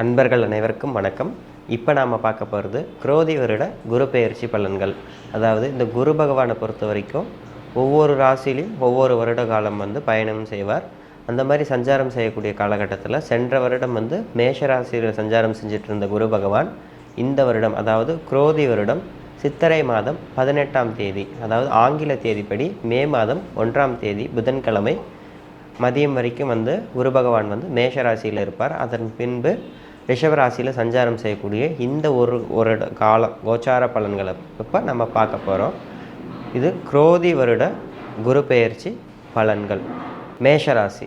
அன்பர்கள் அனைவருக்கும் வணக்கம். இப்போ நாம் பார்க்க போகிறது குரோதி வருட குரு பெயர்ச்சி பலன்கள். அதாவது இந்த குரு பகவானை பொறுத்த வரைக்கும் ஒவ்வொரு ராசிலையும் ஒவ்வொரு வருட காலம் வந்து பயணம் செய்வார். அந்த மாதிரி சஞ்சாரம் செய்யக்கூடிய காலகட்டத்தில் சென்ற வருடம் வந்து மேஷ ராசியில் சஞ்சாரம் செஞ்சிட்டு இருந்த குரு பகவான் இந்த வருடம் அதாவது குரோதி வருடம் சித்திரை மாதம் பதினெட்டாம் தேதி அதாவது ஆங்கில தேதிப்படி மே மாதம் ஒன்றாம் தேதி புதன்கிழமை மதியம் வரைக்கும் வந்து குரு பகவான் வந்து மேஷ ராசியில் இருப்பார். அதன் பின்பு ரிஷபராசியில் சஞ்சாரம் செய்யக்கூடிய இந்த ஒரு ஒரு காலம் கோச்சார பலன்களை இப்போ நம்ம பார்க்க போகிறோம் இது குரோதி வருட குரு பெயர்ச்சி பலன்கள். மேஷராசி.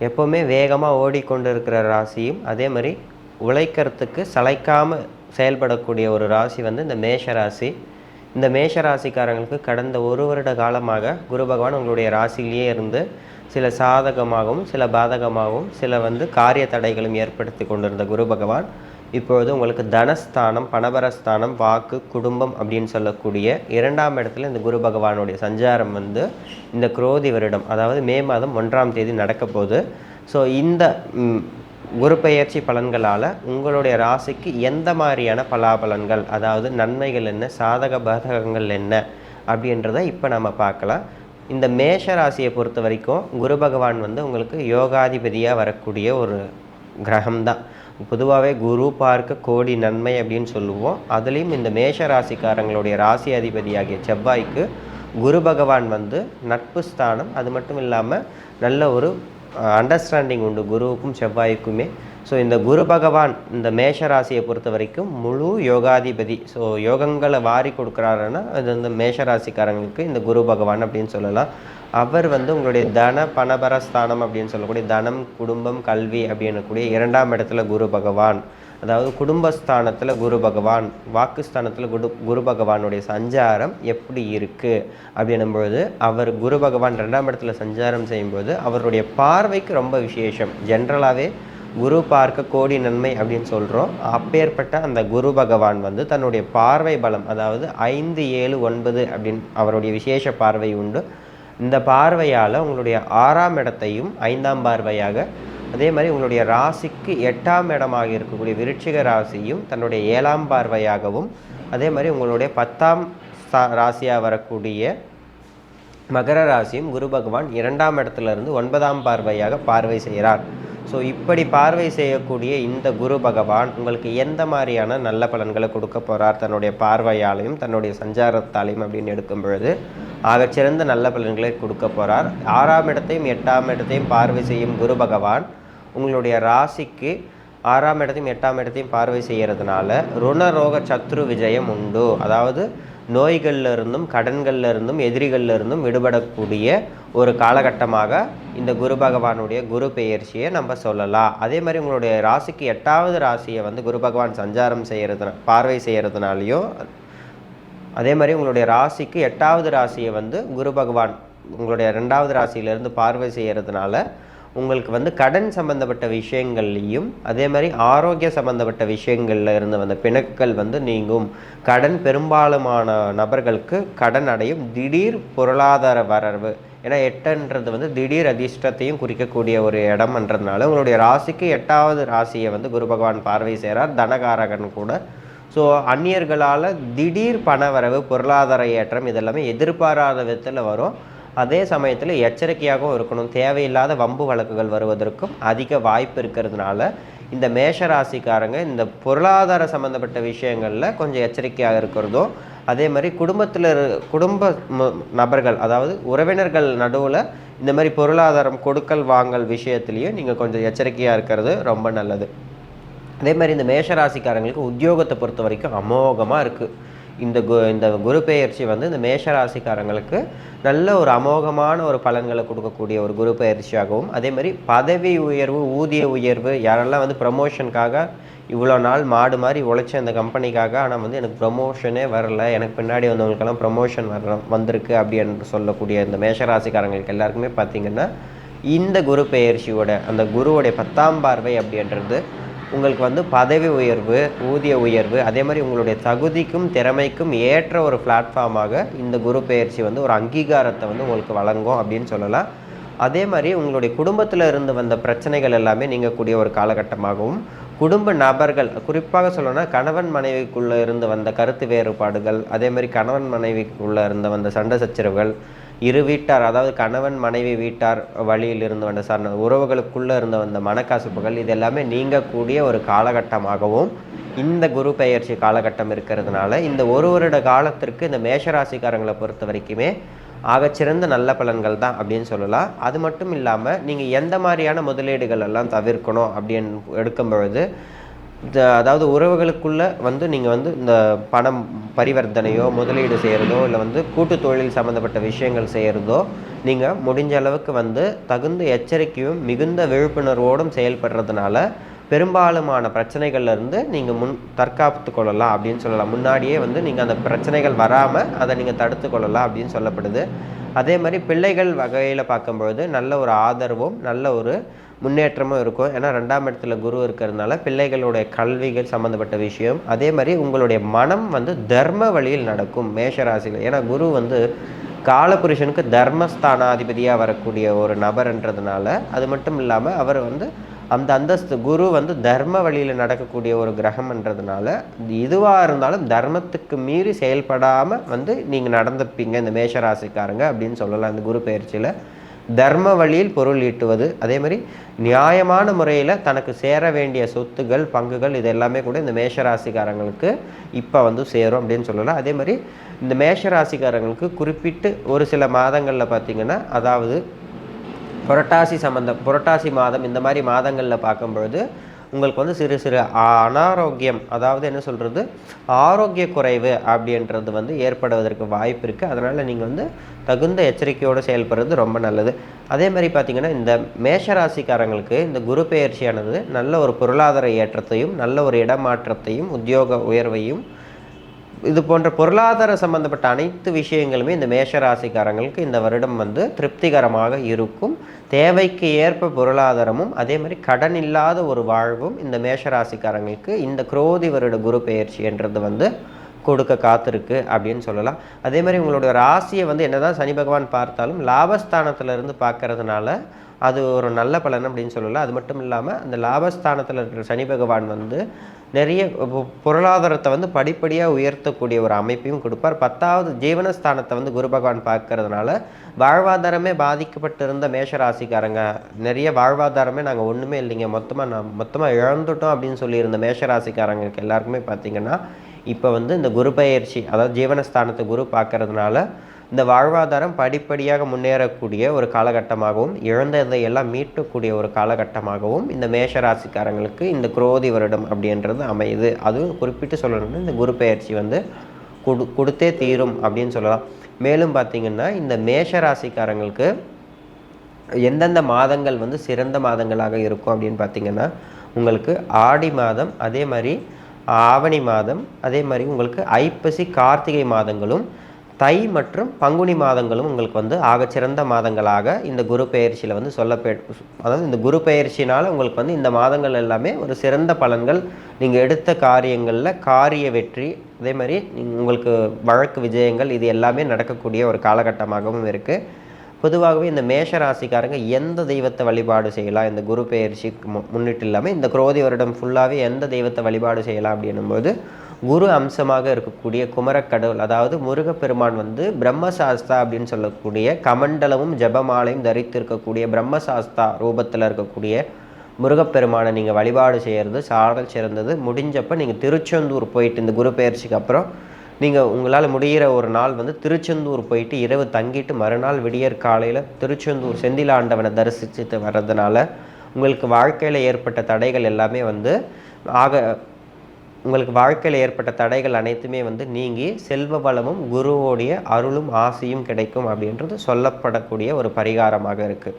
எப்போவுமே வேகமாக ஓடிக்கொண்டு இருக்கிற ராசியும் அதே மாதிரி உழைக்கிறதுக்கு சளைக்காமல் செயல்படக்கூடிய ஒரு ராசி வந்து இந்த மேஷ ராசி இந்த மேஷ ராசிக்காரங்களுக்கு கடந்த ஒரு வருட காலமாக குரு பகவான் உங்களுடைய ராசியிலேயே இருந்து சில சாதகமாகவும் சில பாதகமாகவும் சில வந்து காரிய தடைகளும் ஏற்படுத்தி கொண்டிருந்த குரு பகவான் இப்பொழுது உங்களுக்கு தனஸ்தானம் பணபரஸ்தானம் வாக்கு குடும்பம் அப்படின்னு சொல்லக்கூடிய இரண்டாம் இடத்துல இந்த குரு பகவானுடைய சஞ்சாரம் வந்து இந்த குரோதி வருடம் அதாவது மே மாதம் ஒன்றாம் தேதி நடக்க போகுது ஸோ இந்த குரு பெயர்ச்சி பலன்களால் உங்களுடைய ராசிக்கு எந்த மாதிரியான பலாபலன்கள் அதாவது நன்மைகள் என்ன சாதக பாதகங்கள் என்ன அப்படின்றத இப்போ நம்ம பார்க்கலாம். இந்த மேஷ ராசியை பொறுத்த வரைக்கும் குரு பகவான் வந்து உங்களுக்கு யோகாதிபதியாக வரக்கூடிய ஒரு கிரகம்தான். பொதுவாகவே குரு பார்க்க கோடி நன்மை அப்படின்னு சொல்லுவோம். அதுலேயும் இந்த மேஷ ராசிக்காரங்களுடைய ராசி அதிபதியாகிய செவ்வாய்க்கு குரு பகவான் வந்து நட்பு ஸ்தானம். அது மட்டும் இல்லாமல் நல்ல ஒரு அண்டர்ஸ்டாண்டிங் உண்டு குருவுக்கும் செவ்வாய்க்குமே. ஸோ இந்த குரு பகவான் இந்த மேஷ ராசியை பொறுத்த வரைக்கும் முழு யோகாதிபதி ஸோ யோகங்களை வாரி கொடுக்குறாருன்னா அது வந்து மேஷ ராசிக்காரங்களுக்கு இந்த குரு பகவான் அப்படின்னு சொல்லலாம். அவர் வந்து உங்களுடைய தன பணபர ஸ்தானம் அப்படின்னு சொல்லக்கூடிய தனம் குடும்பம் கல்வி அப்படின்னக்கூடிய இரண்டாம் இடத்துல குரு பகவான். அதாவது குடும்பஸ்தானத்தில் குரு பகவான் வாக்குஸ்தானத்தில் குரு குரு பகவானுடைய சஞ்சாரம் எப்படி இருக்குது அப்படின்னும் பொழுது அவர் குரு பகவான் ரெண்டாம் இடத்துல சஞ்சாரம் செய்யும்போது அவருடைய பார்வைக்கு ரொம்ப விசேஷம். ஜென்ரலாகவே குரு பார்க்க கோடி நன்மை அப்படின்னு சொல்கிறோம் அப்பேற்பட்ட அந்த குரு பகவான் வந்து தன்னுடைய பார்வை பலம் அதாவது ஐந்து ஏழு ஒன்பது அப்படின்னு அவருடைய விசேஷ பார்வை உண்டு. இந்த பார்வையால் உங்களுடைய ஆறாம் இடத்தையும் ஐந்தாம் பார்வையாக அதே மாதிரி உங்களுடைய ராசிக்கு எட்டாம் இடமாக இருக்கக்கூடிய விருட்சிக ராசியும் தன்னுடைய ஏழாம் பார்வையாகவும் அதே மாதிரி உங்களுடைய பத்தாம் ஸ்தா- ராசியாக வரக்கூடிய மகர ராசியும் குரு பகவான் இரண்டாம் இடத்துல இருந்து ஒன்பதாம் பார்வையாக பார்வை செய்கிறார். ஸோ இப்படி பார்வை செய்யக்கூடிய இந்த குரு பகவான் உங்களுக்கு எந்த மாதிரியான நல்ல பலன்களை கொடுக்க போகிறார் தன்னுடைய பார்வையாலையும் தன்னுடைய சஞ்சாரத்தாலையும் அப்படின்னு எடுக்கும் பொழுது ஆகச்சிறந்த நல்ல பலன்களை கொடுக்க போகிறார் ஆறாம் இடத்தையும் எட்டாம் இடத்தையும் பார்வை செய்யும் குரு பகவான் உங்களுடைய ராசிக்கு ஆறாம் இடத்தையும் எட்டாம் இடத்தையும் பார்வை செய்கிறதுனால ருணரோக சத்ரு விஜயம் உண்டு. அதாவது நோய்கள்ல இருந்தும் கடன்கள்ல இருந்தும் எதிரிகள்ல இருந்தும் விடுபடக்கூடிய ஒரு காலகட்டமாக இந்த குரு பகவானுடைய குரு பெயர்ச்சியை நம்ம சொல்லலாம். அதே மாதிரி உங்களுடைய ராசிக்கு எட்டாவது ராசியை வந்து குரு பகவான் சஞ்சாரம் செய்கிறதுனா பார்வை செய்கிறதுனாலையும் அதே மாதிரி உங்களுடைய ராசிக்கு எட்டாவது ராசியை வந்து குரு பகவான் உங்களுடைய ரெண்டாவது ராசியிலேருந்து பார்வை செய்கிறதுனால உங்களுக்கு வந்து கடன் சம்பந்தப்பட்ட விஷயங்கள்லையும் அதே மாதிரி ஆரோக்கிய சம்பந்தப்பட்ட விஷயங்கள்ல இருந்து வந்த பிணக்குகள் வந்து நீங்கும். கடன் பெரும்பாலுமான நபர்களுக்கு கடன் அடையும். திடீர் பொருளாதார வரவு ஏன்னா எட்டுன்றது வந்து திடீர் அதிர்ஷ்டத்தையும் குறிக்கக்கூடிய ஒரு இடம்ன்றதுனால உங்களுடைய ராசிக்கு எட்டாவது ராசியை வந்து குரு பகவான் பார்வை செய்கிறார் தனகாரகன் கூட. ஸோ அந்நியர்களால் திடீர் பணவரவு பொருளாதார ஏற்றம் இதெல்லாமே எதிர்பாராத விதத்தில் வரும். அதே சமயத்தில் எச்சரிக்கையாகவும் இருக்கணும். தேவையில்லாத வம்பு வழக்குகள் வருவதற்கும் அதிக வாய்ப்பு இருக்கிறதுனால இந்த மேஷ ராசிக்காரங்க இந்த பொருளாதார சம்மந்தப்பட்ட விஷயங்களில் கொஞ்சம் எச்சரிக்கையாக இருக்கிறதும் அதே மாதிரி குடும்பத்தில் குடும்ப நபர்கள் அதாவது உறவினர்கள் நடுவில் இந்த மாதிரி பொருளாதாரம் கொடுக்கல் வாங்கல் விஷயத்துலேயும் நீங்கள் கொஞ்சம் எச்சரிக்கையாக இருக்கிறது ரொம்ப நல்லது. அதே மாதிரி இந்த மேஷராசிக்காரங்களுக்கு உத்தியோகத்தை பொறுத்த வரைக்கும் அமோகமாக இருக்குது இந்த கு இந்த குரு பெயர்ச்சி வந்து இந்த மேஷராசிக்காரங்களுக்கு நல்ல ஒரு அமோகமான ஒரு பலன்களை கொடுக்கக்கூடிய ஒரு குரு பயிற்சியாகவும் அதே மாதிரி பதவி உயர்வு ஊதிய உயர்வு யாரெல்லாம் வந்து ப்ரமோஷனுக்காக இவ்வளோ நாள் மாடு மாதிரி உழைச்ச அந்த கம்பெனிக்காக ஆனால் வந்து எனக்கு ப்ரமோஷனே வரல எனக்கு பின்னாடி வந்தவங்களுக்கெல்லாம் ப்ரமோஷன் வர வந்திருக்கு அப்படின்னு சொல்லக்கூடிய இந்த மேஷராசிக்காரங்களுக்கு எல்லாருக்குமே பார்த்தீங்கன்னா இந்த குரு பெயர்ச்சியோட அந்த குருவோடைய பத்தாம் பார்வை அப்படின்றது உங்களுக்கு வந்து பதவி உயர்வு ஊதிய உயர்வு அதே மாதிரி உங்களுடைய தகுதிக்கும் திறமைக்கும் ஏற்ற ஒரு பிளாட்ஃபார்மாக இந்த குரு பயிற்சி வந்து ஒரு அங்கீகாரத்தை வந்து உங்களுக்கு வழங்கும் அப்படின்னு சொல்லலாம். அதே மாதிரி உங்களுடைய குடும்பத்தில் இருந்து வந்த பிரச்சனைகள் எல்லாமே நீங்கக்கூடிய ஒரு காலகட்டமாகவும் குடும்ப நபர்கள் குறிப்பாக சொல்லணும்னா கணவன் மனைவிக்குள்ளே இருந்து வந்த கருத்து வேறுபாடுகள் அதே மாதிரி கணவன் மனைவிக்குள்ளே இருந்த வந்த சண்டை சச்சரவுகள் இரு வீட்டார் அதாவது கணவன் மனைவி வீட்டார் வழியில் இருந்து வந்த சண்டை உறவுகளுக்குள்ளே இருந்த வந்த மனக்கசப்புகள் இது எல்லாமே நீங்கக்கூடிய ஒரு காலகட்டமாகவும் இந்த குரு பெயர்ச்சி காலகட்டம் இருக்கிறதுனால இந்த ஒரு வருட காலத்திற்கு இந்த மேஷராசிக்காரங்களை பொறுத்த வரைக்குமே ஆகச்சிறந்த நல்ல பலன்கள் தான் அப்படின்னு சொல்லலாம். அது மட்டும் இல்லாமல் நீங்கள் எந்த மாதிரியான முதலீடுகள் எல்லாம் தவிர்க்கணும் அப்படின்னு எடுக்கும் பொழுது இந்த அதாவது உறவுகளுக்குள்ள வந்து நீங்கள் வந்து இந்த பணம் பரிவர்த்தனையோ முதலீடு செய்கிறதோ இல்லை வந்து கூட்டு தொழில் சம்மந்தப்பட்ட விஷயங்கள் செய்கிறதோ நீங்கள் முடிஞ்ச அளவுக்கு வந்து தகுந்த எச்சரிக்கையும் மிகுந்த விழிப்புணர்வோடும் செயல்படுறதுனால பெரும்பாலுமான பிரச்சனைகள்லேருந்து நீங்கள் முன் தற்காத்து கொள்ளலாம் அப்படின்னு சொல்லலாம். முன்னாடியே வந்து நீங்கள் அந்த பிரச்சனைகள் வராமல் அதை நீங்கள் தடுத்து கொள்ளலாம் அப்படின்னு சொல்லப்படுது. அதே மாதிரி பிள்ளைகள் வகையில் பார்க்கும்பொழுது நல்ல ஒரு ஆதரவும் நல்ல ஒரு முன்னேற்றமும் இருக்கும். ஏன்னா ரெண்டாம் இடத்துல குரு இருக்கிறதுனால பிள்ளைகளுடைய கல்விகள் சம்மந்தப்பட்ட விஷயம். அதே மாதிரி உங்களுடைய மனம் வந்து தர்ம வழியில் நடக்கும் மேஷராசியில். ஏன்னா குரு வந்து காலபுருஷனுக்கு தர்மஸ்தானாதிபதியாக வரக்கூடிய ஒரு நபர்ன்றதுனால அது மட்டும் இல்லாமல் அவர் வந்து அந்த அந்தஸ்து குரு வந்து தர்ம வழியில் நடக்கக்கூடிய ஒரு கிரகம்ன்றதுனால இதுவாக இருந்தாலும் தர்மத்துக்கு மீறி செயல்படாமல் வந்து நீங்கள் நடந்துப்பீங்க இந்த மேஷராசிக்காரங்க அப்படின்னு சொல்லலாம் இந்த குரு பயிற்சியில். தர்ம வழியில் பொருள் ஈட்டுவது அதே மாதிரி நியாயமான முறையில் தனக்கு சேர வேண்டிய சொத்துகள் பங்குகள் இது எல்லாமே கூட இந்த மேஷராசிக்காரங்களுக்கு இப்போ வந்து சேரும் அப்படின்னு சொல்லலாம். அதே மாதிரி இந்த மேஷராசிக்காரங்களுக்கு குறிப்பிட்டு ஒரு சில மாதங்களில் பார்த்திங்கன்னா அதாவது புரட்டாசி சம்பந்தம் புரட்டாசி மாதம் இந்த மாதிரி மாதங்களில் பார்க்கும் பொழுது உங்களுக்கு வந்து சிறு சிறு அனாரோக்கியம் அதாவது என்ன சொல்கிறது ஆரோக்கிய குறைவு அப்படின்றது வந்து ஏற்படுவதற்கு வாய்ப்பு இருக்குது அதனால் நீங்கள் வந்து தகுந்த எச்சரிக்கையோடு செயல்படுறது ரொம்ப நல்லது. அதே மாதிரி பார்த்திங்கன்னா இந்த மேஷராசிக்காரங்களுக்கு இந்த குரு பெயர்ச்சியானது நல்ல ஒரு பொருளாதார ஏற்றத்தையும் நல்ல ஒரு இடமாற்றத்தையும் உத்தியோக உயர்வையும் இது போன்ற பொருளாதார சம்பந்தப்பட்ட அனைத்து விஷயங்களுமே இந்த மேஷராசிக்காரங்களுக்கு இந்த வருடம் வந்து திருப்திகரமாக இருக்கும். தேவைக்கு ஏற்ப பொருளாதாரமும் அதே மாதிரி கடன் இல்லாத ஒரு வாழ்வும் இந்த மேஷராசிக்காரங்களுக்கு இந்த குரோதி வருட குரு பெயர்ச்சி என்றது வந்து கொடுக்க காத்திருக்கு அப்படின்னு சொல்லலாம். அதே மாதிரி உங்களுடைய ராசியை வந்து என்னதான் சனி பகவான் பார்த்தாலும் லாபஸ்தானத்திலிருந்து பார்க்கறதுனால அது ஒரு நல்ல பலன் அப்படின்னு சொல்லலாம். அது மட்டும் இல்லாமல் அந்த லாபஸ்தானத்தில் இருக்கிற சனி பகவான் வந்து நிறைய பொ- பொருளாதாரத்தை வந்து படிப்படியாக உயர்த்தக்கூடிய ஒரு அமைப்பையும் கொடுப்பார். பத்தாவது ஜீவனஸ்தானத்தை வந்து குரு பகவான் பார்க்கறதுனால வாழ்வாதாரமே பாதிக்கப்பட்டிருந்த மேஷராசிக்காரங்க நிறைய வாழ்வாதாரமே நாங்கள் ஒன்றுமே இல்லைங்க. மொத்தமாக நான் மொத்தமாக இழந்துட்டோம் அப்படின்னு சொல்லியிருந்த மேஷராசிக்காரங்களுக்கு எல்லாருக்குமே பார்த்தீங்கன்னா இப்போ வந்து இந்த குரு பயிற்சி அதாவது ஜீவனஸ்தானத்தை குரு பார்க்கறதுனால இந்த வாழ்வாதாரம் படிப்படியாக முன்னேறக்கூடிய ஒரு காலகட்டமாகவும் இழந்ததை எல்லாம் மீட்டக்கூடிய ஒரு காலகட்டமாகவும் இந்த மேஷராசிக்காரங்களுக்கு இந்த குரோதி வருடம் அப்படின்றது அமையுது. அதுவும் குறிப்பிட்டு சொல்லணும்னா இந்த குரு பயிற்சி வந்து கொடு கொடுத்தே தீரும் அப்படின்னு சொல்லலாம். மேலும் பார்த்திங்கன்னா இந்த மேஷராசிக்காரங்களுக்கு எந்தெந்த மாதங்கள் வந்து சிறந்த மாதங்களாக இருக்கும் அப்படின்னு பார்த்தீங்கன்னா உங்களுக்கு ஆடி மாதம் அதே மாதிரி ஆவணி மாதம் அதே மாதிரி உங்களுக்கு ஐப்பசி கார்த்திகை மாதங்களும் தை மற்றும் பங்குனி மாதங்களும் உங்களுக்கு வந்து ஆகச்சிறந்த மாதங்களாக இந்த குரு பெயர்ச்சியில் வந்து சொல்லப்பே அதாவது இந்த குரு பெயர்ச்சினால் உங்களுக்கு வந்து இந்த மாதங்கள் எல்லாமே ஒரு சிறந்த பலன்கள். நீங்கள் எடுத்த காரியங்களில் காரிய வெற்றி அதே மாதிரி உங்களுக்கு வழக்கு விஜயங்கள் இது எல்லாமே நடக்கக்கூடிய ஒரு காலகட்டமாகவும் இருக்குது பொதுவாகவே இந்த மேஷ ராசிக்காரங்க எந்த தெய்வத்தை வழிபாடு செய்யலாம்? இந்த குரு பெயர்ச்சி மு- முன்னிட்டு இல்லாமல் இந்த குரோதி வருடம் ஃபுல்லாகவே எந்த தெய்வத்தை வழிபாடு செய்யலாம் அப்படின்னும்போது குரு அம்சமாக இருக்கக்கூடிய குமரக்கடவுள் அதாவது முருகப்பெருமான் வந்து பிரம்மசாஸ்தா அப்படின்னு சொல்லக்கூடிய கமண்டலமும் ஜெபமாலையும் தரித்திருக்கக்கூடிய பிரம்மசாஸ்தா ரூபத்தில் இருக்கக்கூடிய முருகப்பெருமானை நீங்கள் வழிபாடு செய்கிறது சாரல் சிறந்தது. முடிஞ்சப்போ நீங்கள் திருச்செந்தூர் போயிட்டு இந்த குரு பெயர்ச்சிக்கு அப்புறம் நீங்கள் உங்களால் முடிகிற ஒரு நாள் வந்து திருச்செந்தூர் போயிட்டு இரவு தங்கிட்டு மறுநாள் விடியற் காலையில் திருச்செந்தூர் செந்திலாண்டவனை தரிசிச்சுட்டு வர்றதுனால உங்களுக்கு வாழ்க்கையில் ஏற்பட்ட தடைகள் எல்லாமே வந்து ஆக உங்களுக்கு வாழ்க்கையில் ஏற்பட்ட தடைகள் அனைத்துமே வந்து நீங்கி செல்வ வளமும் குருவோடைய அருளும் ஆசையும் கிடைக்கும் அப்படின்றது சொல்லப்படக்கூடிய ஒரு பரிகாரமாக இருக்குது